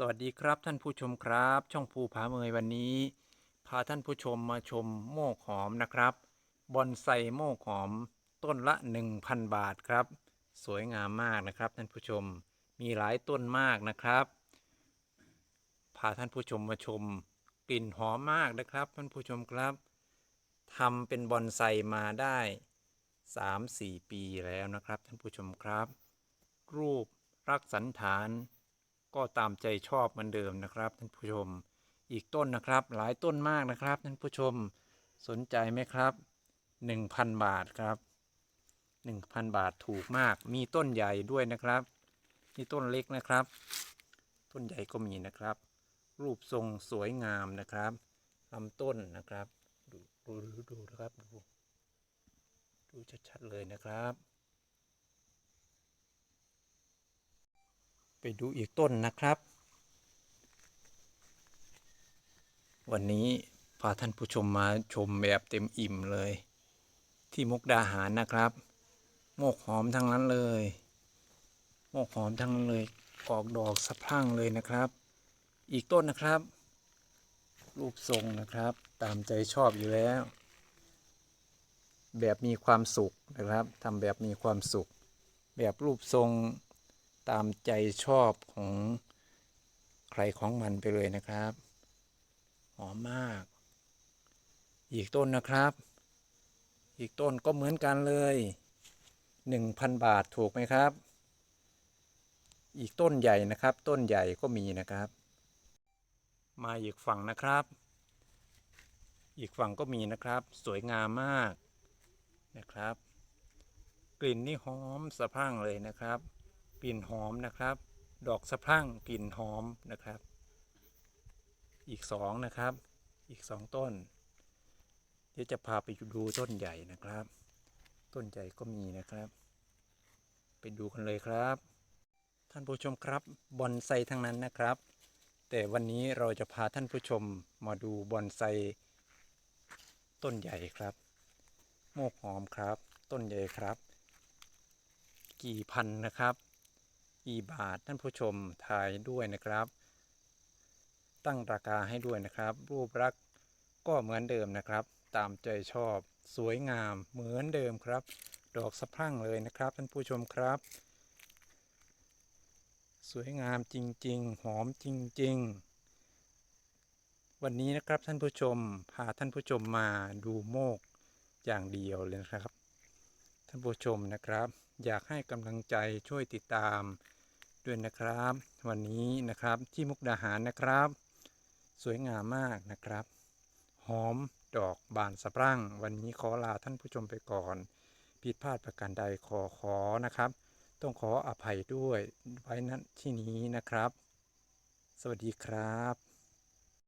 สวัสดีครับท่านผู้ชมครับ ช่องภูผาเมยวันนี้ พาท่านผู้ชมมาชมโมกหอมนะครับบอนไซโมกหอมต้นละ 1,000 บาทครับ สวยงามมากนะครับท่านผู้ชมมีหลายต้นมากนะครับ พาท่านผู้ชมมาชมกลิ่นหอมมากนะครับ ท่านผู้ชมครับทำเป็นบอนไซมาได้ 3-4 ปีแล้วนะครับ ท่านผู้ชมครับ รูปรักสันฐาน ก็ตามใจชอบเหมือนเดิมนะครับท่านผู้ชม อีกต้นนะครับหลายต้นมากนะครับท่านผู้ชมสนใจไหมครับ 1,000 บาทครับ 1,000 บาทถูกมาก มีต้นใหญ่ด้วยนะครับมีต้นเล็กนะครับ ต้นใหญ่ก็มีนะครับ รูปทรงสวยงามนะครับลำต้นนะครับ ดูดูดูดูนะครับดูดูชัดๆเลยนะครับ ไปดูอีกต้นนะครับ วันนี้พาท่านผู้ชมมาชมแบบเต็มอิ่มเลย ที่มุกดาหารนะครับ โมกหอมทั้งนั้นเลย โมกหอมทั้งนั้นเลยออกดอกสะพรั่งเลยนะครับ อีกต้นนะครับ รูปทรงนะครับ ตามใจชอบอยู่แล้ว แบบมีความสุขนะครับทำแบบมีความสุข แบบรูปทรง ตามใจชอบของใครของมันไปเลยนะครับ หอมมาก อีกต้นนะครับ อีกต้นก็เหมือนกันเลยหนึ่งพันบาทถูกไหมครับ อีกต้นใหญ่นะครับ ต้นใหญ่ก็มีนะครับ มาอีกฝั่งนะครับ อีกฝั่งก็มีนะครับ สวยงามมากนะครับ กลิ่นนี่หอมสะพรั่งเลยนะครับ กลิ่นหอมนะครับ ดอกสะพรั่งกลิ่นหอมนะครับ อีกสองนะครับ อีกสองต้น เดี๋ยวจะพาไปดูต้นใหญ่นะครับ ต้นใหญ่ก็มีนะครับ ไปดูกันเลยครับ ท่านผู้ชมครับบอนไซทั้งนั้นนะครับ แต่วันนี้เราจะพาท่านผู้ชมมาดูบอนไซต้นใหญ่ครับ โมกหอมครับ ต้นใหญ่ครับ กี่พันนะครับ กี่บาทท่านผู้ชมทายด้วยนะครับ ตั้งราคาให้ด้วยนะครับ รูปลักษณ์ก็เหมือนเดิมนะครับ ตามใจชอบ สวยงามเหมือนเดิมครับ ดอกสะพรั่งเลยนะครับท่านผู้ชมครับ สวยงามจริง ๆ หอมจริง ๆวันนี้นะครับท่านผู้ชมพาท่านผู้ชมมาดูโมกอย่างเดียวเลยนะครับ ท่านผู้ชมนะครับ อยากให้กำลังใจช่วยติดตาม ด้วยนะครับ วันนี้นะครับที่มุกดาหารนะครับ สวยงามมากนะครับ หอมดอกบานสะพรั่ง วันนี้ขอลาท่านผู้ชมไปก่อนผิดพลาดประการใดขอขอนะครับ ต้องขออภัยด้วยไว้ณที่นี้นะครับ สวัสดีครับ